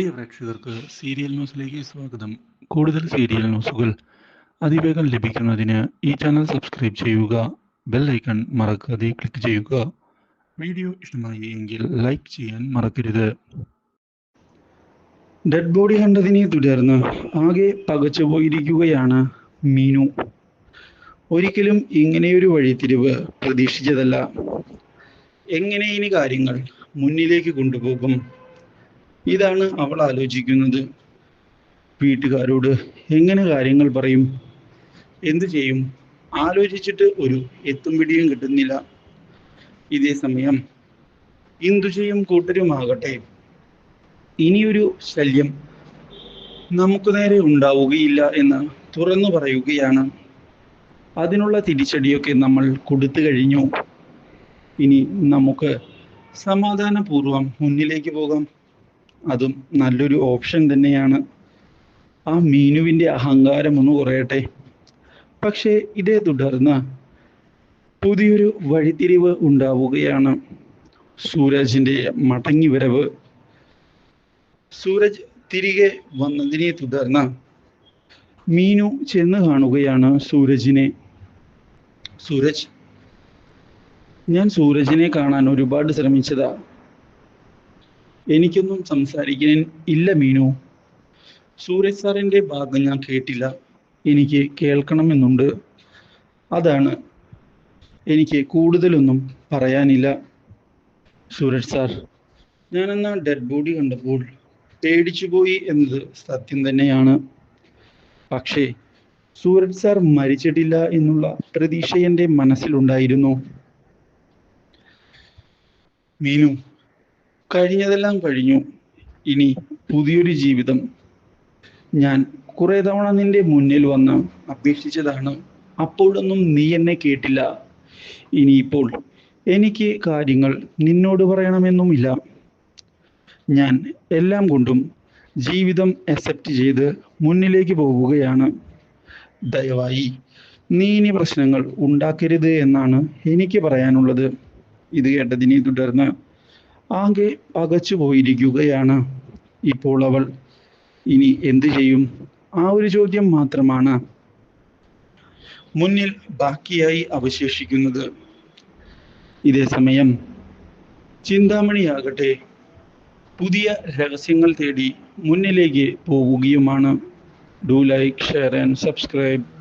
പ്രിയ പ്രേക്ഷകർക്ക് സീരിയൽ ന്യൂസിലേക്ക് സ്വാഗതം. കൂടുതൽ സീരിയൽ ന്യൂസുകൾ അതിവേഗം ലഭിക്കുന്നതിന് ഈ ചാനൽ സബ്സ്ക്രൈബ് ചെയ്യുക ബെൽ ഐക്കൺ മറക്കാതെ ക്ലിക്ക് ചെയ്യുക. വീഡിയോ ഇഷ്ടമായി എങ്കിൽ ലൈക്ക് ചെയ്യാൻ മറക്കരുത്. ഡെഡ് ബോഡി കണ്ടതിനെ തുടർന്ന് ആകെ പകച്ചുപോയിരിക്കുകയാണ് മീനു. ഒരിക്കലും ഇങ്ങനെയൊരു വഴിത്തിരിവ് പ്രതീക്ഷിച്ചതല്ല. എങ്ങനെ ഇനി കാര്യങ്ങൾ മുന്നിലേക്ക് കൊണ്ടുപോകും? ഇതാണ് അവൾ ആലോചിക്കുന്നത്. വീട്ടുകാരോട് എങ്ങനെ കാര്യങ്ങൾ പറയും? എന്തു ചെയ്യും? ആലോചിച്ചിട്ട് ഒരു എത്തും പിടിയും കിട്ടുന്നില്ല. ഇതേ സമയം ഇന്ദുജയും കൂട്ടരുമാകട്ടെ. ഇനിയൊരു ശല്യം നമുക്ക് നേരെ ഉണ്ടാവുകയില്ല എന്ന് തുറന്നു പറയുകയാണ്. അതിനുള്ള തിരിച്ചടിയൊക്കെ നമ്മൾ കൊടുത്തു കഴിഞ്ഞു. ഇനി നമുക്ക് സമാധാനപൂർവം മുന്നിലേക്ക് പോകാം. അതും നല്ലൊരു ഓപ്ഷൻ തന്നെയാണ്. ആ മീനുവിന്റെ അഹങ്കാരം ഒന്ന് കുറയട്ടെ. പക്ഷേ ഇതേ തുടർന്ന് പുതിയൊരു വഴിത്തിരിവ് ഉണ്ടാവുകയാണ്. സൂരജിന്റെ മടങ്ങി വരവ് സൂരജ് തിരികെ വന്നതിനെ തുടർന്ന് മീനു ചെന്ന് കാണുകയാണ് സൂരജിനെ. സൂരജ് ഞാൻ സൂരജിനെ കാണാൻ ഒരുപാട് ശ്രമിച്ചതാ. എനിക്കൊന്നും സംസാരിക്കാൻ ഇല്ല മീനു. സൂരജ് സാറിന്റെ ഭാഗം ഞാൻ കേട്ടില്ല. എനിക്ക് കേൾക്കണമെന്നുണ്ട്. അതാണ്. എനിക്ക് കൂടുതലൊന്നും പറയാനില്ല സൂരജ് സാർ. ഞാനെന്നാ ഡെഡ് ബോഡി കണ്ടപ്പോൾ പേടിച്ചുപോയി എന്നത് സത്യം തന്നെയാണ്. പക്ഷേ സൂരജ് സാർ മരിച്ചിട്ടില്ല എന്നുള്ള പ്രതീക്ഷ എന്റെ മനസ്സിലുണ്ടായിരുന്നു. മീനു കഴിഞ്ഞതെല്ലാം കഴിഞ്ഞു. ഇനി പുതിയൊരു ജീവിതം. ഞാൻ കുറെ തവണ നിന്റെ മുന്നിൽ വന്ന് അപേക്ഷിച്ചതാണ്. അപ്പോഴൊന്നും നീ എന്നെ കേട്ടില്ല. ഇനിയിപ്പോൾ എനിക്ക് കാര്യങ്ങൾ നിന്നോട് പറയണമെന്നുമില്ല. ഞാൻ എല്ലാം കൊണ്ടും ജീവിതം അക്സെപ്റ്റ് ചെയ്ത് മുന്നിലേക്ക് പോവുകയാണ്. ദയവായി നീ ഇനി പ്രശ്നങ്ങൾ ഉണ്ടാക്കരുത് എന്നാണ് എനിക്ക് പറയാനുള്ളത്. ഇത് കേട്ടതിനെ തുടർന്ന് ആകെ പകച്ചു പോയിരിക്കുകയാണ്. ഇപ്പോൾ അവൾ ഇനി എന്തു ചെയ്യും? ആ ഒരു ചോദ്യം മാത്രമാണ് മുന്നിൽ ബാക്കിയായി അവശേഷിക്കുന്നത്. ഇതേ സമയം ചിന്താമണിയാകട്ടെ പുതിയ രഹസ്യങ്ങൾ തേടി മുന്നിലേക്ക് പോവുകയുമാണ്. Do like share and subscribe